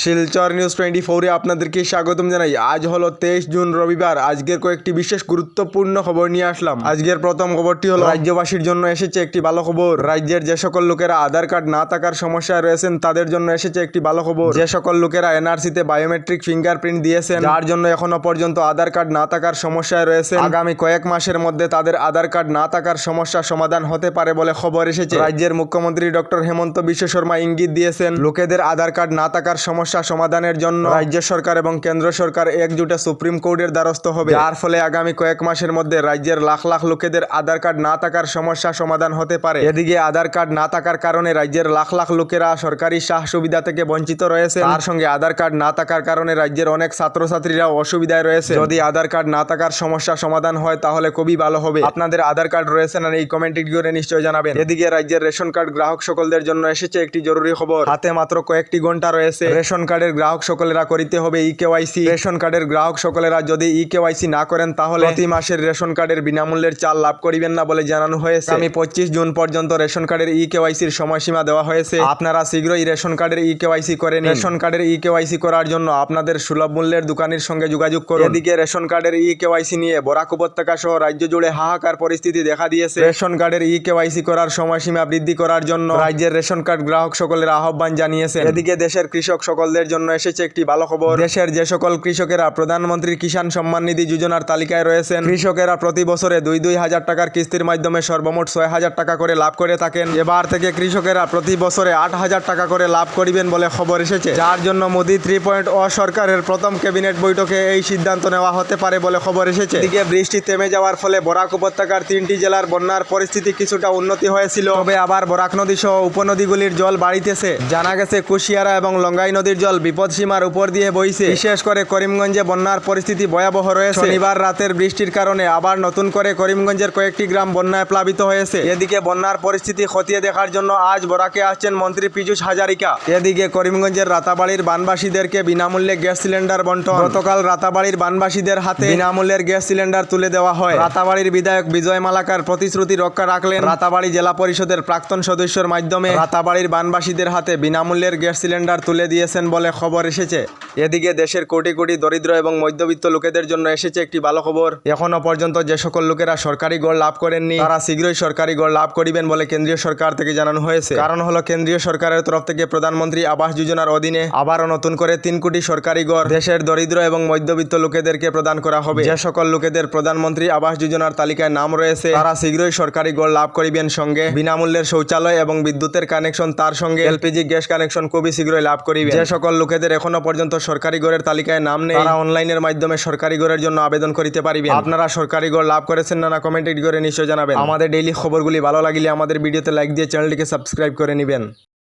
Silchar news twenty ফোরে আপনাদেরকে স্বাগতম জানাই। আজ হলো তেইশ জুন, রবিবার। আজকের কয়েকটি বিশেষ গুরুত্বপূর্ণ খবর নিয়ে আসলাম। আজকের প্রথম খবরটি হলো, রাজ্যবাসীর জন্য এসেছে একটি ভালো খবর। রাজ্যের যে সকল লোকেরা আধার কার্ড না থাকার সমস্যায় রয়েছেন, তাদের জন্য এসেছে একটি ভালো খবর। যে সকল লোকেরা এনআরসিতে বায়োমেট্রিক ফিঙ্গারপ্রিন্ট দিয়েছেন, যার জন্য এখনও পর্যন্ত আধার কার্ড না থাকার সমস্যায় রয়েছে আগামী কয়েক মাসের মধ্যে তাদের আধার কার্ড না থাকার সমস্যা সমাধান হতে পারে বলে খবর এসেছে। রাজ্যের মুখ্যমন্ত্রী ডক্টর হেমন্ত বিশ্ব শর্মা ইঙ্গিত দিয়েছেন, লোকেদের আধার কার্ড না থাকার সমস্যা সমাধানের জন্য রাজ্য সরকার এবং কেন্দ্র সরকার একজুটে সুপ্রিম কোর্টের দ্বারস্থ হবে। যার ফলে আগামী কয়েক মাসের মধ্যে রাজ্যের লাখ লাখ লোকেদের আধার কার্ড না থাকার সমস্যা সমাধান হতে পারে। এদিকে আধার কার্ড না থাকার কারণে রাজ্যের লাখ লাখ লোকেরা সরকারি সাহ সুবিধা থেকে বঞ্চিত রয়েছে। তার সঙ্গে আধার কার্ড না থাকার কারণে রাজ্যের অনেক ছাত্রছাত্রীরাও অসুবিধায় রয়েছে। যদি আধার কার্ড না থাকার সমস্যা সমাধান হয়, তাহলে খুবই ভালো হবে। আপনাদের আধার কার্ড রয়েছে না এই কমেন্ট করে নিশ্চয় জানাবেন। এদিকে রাজ্যের রেশন কার্ড গ্রাহক সকলদের জন্য এসেছে একটি জরুরি খবর। হাতে মাত্র কয়েকটি ঘণ্টা রয়েছে। রেশন কার্ডের গ্রাহক সকলেরা করিতে হবে ই কেওয়াইসি রেশন কার্ডের গ্রাহক সকলেরা যদি ই কেওয়াইসি না করেন তাহলে প্রতি মাসের রেশন কার্ডের বিনামূল্যের চাল লাভ করিবেন না বলে জানানো হয়েছে। আমি পঁচিশ জুন পর্যন্ত রেশন কার্ডের ই কেওয়াইসির সময়সীমা দেওয়া হয়েছে। আপনারা শীঘ্রই রেশন কার্ডের ই কেওয়াইসি করে রেশন কার্ডের ই কেওয়াইসি করার জন্য আপনাদের সুলভ মূল্যের দোকানের সঙ্গে যোগাযোগ করুন। এদিকে রেশন কার্ডের ই কেওয়াইসি নিয়ে বরাক উপত্যকা সহ রাজ্য জুড়ে হাহাকার পরিস্থিতি দেখা দিয়েছে। রেশন কার্ডের ই কেওয়াইসি করার সময়সীমা বৃদ্ধি করার জন্য রাজ্যের রেশন কার্ড গ্রাহক সকলের আহ্বান জানিয়েছে এদিকে দেশের কৃষক সকলদের জন্য এসেছে একটি ভালো খবর। দেশের যে সকল কৃষকেরা প্রধানমন্ত্রী কিষাণ সম্মান নিধি যোজনার তালিকায় রয়েছেন কৃষকেরা প্রতি বছরে দুই দুই হাজার টাকার কিস্তির মাধ্যমে সর্বমোট ছয় হাজার টাকা করে লাভ করে থাকেন। এবার থেকে কৃষকেরা প্রতি বছরে আট হাজার টাকা করে লাভ করিবেন বলে খবর এসেছে। যার জন্য মোদি থ্রি পয়েন্ট ও সরকারের প্রথম ক্যাবিনেট বৈঠকে এই সিদ্ধান্ত নেওয়া হতে পারে বলে খবর এসেছে। এদিকে বৃষ্টি থেমে যাওয়ার ফলে বরাক উপত্যকার তিনটি জেলার বন্যার পরিস্থিতি কিছুটা উন্নতি হয়েছিল। তবে আবার বরাক নদী সহ উপনদীগুলির জল বাড়িতেছে। জানা গেছে কুশিয়ারা এবং লঙ্গাই নদীর জল বিপদসীমার উপর দিয়ে বইছে। বিশেষ করে করিমগঞ্জে বন্যার পরিস্থিতি ভয়াবহ রয়েছে। শনিবার রাতের বৃষ্টির কারণে আবার নতুন করে করিমগঞ্জের কয়েকটি গ্রাম বন্যায় প্লাবিত হয়েছে। এদিকে বন্যার পরিস্থিতি খতিয়ে দেখার জন্য আজ বরাকে আসছেন মন্ত্রী পীযূষ হাজারিকা। এদিকে করিমগঞ্জের রাতাবাড়ির বানবাসীদেরকে বিনামূল্যে গ্যাস সিলিন্ডার বন্টন। গতকাল রাতাবাড়ির বানবাসীদের হাতে বিনামূল্যের গ্যাস সিলিন্ডার তুলে দেওয়া হয়। রাতাবাড়ির বিধায়ক বিজয় মালাকার প্রতিশ্রুতি রক্ষা রাখলেন। রাতাবাড়ি জেলা পরিষদের প্রাক্তন সদস্যর মাধ্যমে রাতাবাড়ির বানবাসীদের হাতে বিনামূল্যের গ্যাস সিলিন্ডার তুলে দিয়েছেন বলে খবর এসেছে। এদিকে দেশের কোটি কোটি দরিদ্র এবং মধ্যবিত্ত লোকেদের জন্য এসেছে একটি ভালো খবর। এখনও পর্যন্ত যে সকল লোকেরা সরকারি গড় লাভ করেননি, তারা শীঘ্রই সরকারি গড় লাভ করিবেন বলে কেন্দ্রীয় সরকার থেকে জানানো হয়েছে। কারণ হলো কেন্দ্রীয় সরকারের তরফ থেকে প্রধানমন্ত্রী আবাস যোজনার অধীনে আবারও নতুন করে তিন কোটি সরকারি গড় দেশের দরিদ্র এবং মধ্যবিত্ত লোকেদেরকে প্রদান করা হবে। যে সকল লোকেদের প্রধানমন্ত্রী আবাস যোজনার তালিকায় নাম রয়েছে, তারা শীঘ্রই সরকারি গড় লাভ করিবেন সঙ্গে। বিনামূল্যের শৌচালয় এবং বিদ্যুতের কানেকশন, তার সঙ্গে এলপিজি গ্যাস কানেকশন খুবই শীঘ্রই লাভ করিবে যে সকল লোকেদের এখনও পর্যন্ত সরকারি গড়ের তালিকায় নাম নেই। তারা অনলাইনের মাধ্যমে সরকারি গড়ের জন্য আবেদন করিতে পারিবেন। আপনারা সরকারি গড় লাভ করেছেন না না কমেন্ট করে নিশ্চয় জানাবেন। আমাদের ডেইলি খবরগুলি ভালো লাগলে আমাদের ভিডিওতে লাইক দিয়ে চ্যানেলটিকে সাবস্ক্রাইব করে নেবেন।